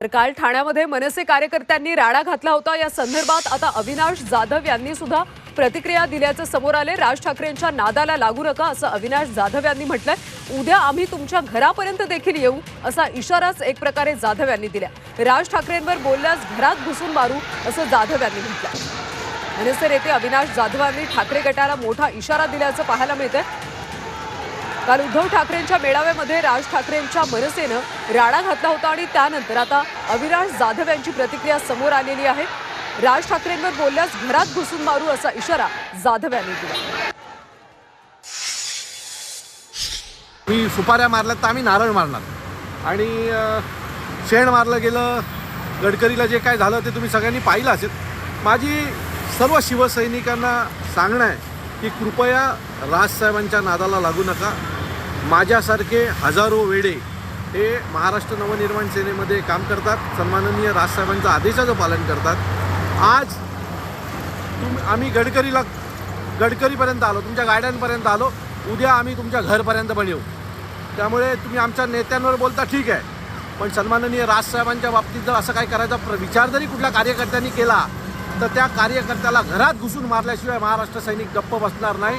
तर काल ठाण्यामध्ये मनसे कार्यकर्त्यांनी राडा घातला होता. या संदर्भात आता अविनाश जाधव यांनी सुद्धा प्रतिक्रिया दिल्याचं समोर आले राज ठाकरेंच्या नादाला लागू नका असं अविनाश जाधव यांनी म्हटलंय. उद्या आम्ही तुमच्या घरापर्यंत देखील येऊ असा इशाराच एक प्रकारे जाधव यांनी दिला राज ठाकरेंवर बोलल्यास घरात घुसून मारू असं जाधव यांनी म्हटलंय. मनसे नेते अविनाश जाधवांनी ठाकरे गटाला मोठा इशारा दिल्याचं पाहायला मिळतंय. काल उद्धव ठाकरेंच्या मेळाव्यामध्ये राज ठाकरेंच्या मनसेनं राडा घातला होता आणि त्यानंतर आता अविनाश जाधव यांची प्रतिक्रिया समोर आलेली आहे. राज ठाकरेंवर बोलल्यास घरात घुसून मारू असा इशारा जाधव यांनी दिला. मी सुपाऱ्या मारल्यात तर आम्ही नारळ मारणार. आणि शेण मारलं गेलं गडकरीला जे काय झालं ते तुम्ही सगळ्यांनी पाहिलं असेल. माझी सर्व शिवसैनिकांना सांगणं आहे की कृपया राजसाहेबांच्या नादाला लागू नका. माझ्यासारखे हजारो वेडे हे महाराष्ट्र नवनिर्माण सेनेमध्ये काम करतात. सन्माननीय राजसाहेबांचा आदेशाचं पालन करतात. आज तुम आम्ही गडकरीला गडकरीपर्यंत आलो तुमच्या गाड्यांपर्यंत आलो. उद्या आम्ही तुमच्या घरपर्यंत पण येऊ. त्यामुळे तुम्ही आमच्या नेत्यांवर बोलता ठीक आहे. पण सन्माननीय राजसाहेबांच्या बाबतीत जर असं काय करायचा प्र- विचार जरी कुठल्या कार्यकर्त्यांनी केला तर त्या कार्यकर्त्याला घरात घुसून मारल्याशिवाय महाराष्ट्र सैनिक गप्प बसणार नाही.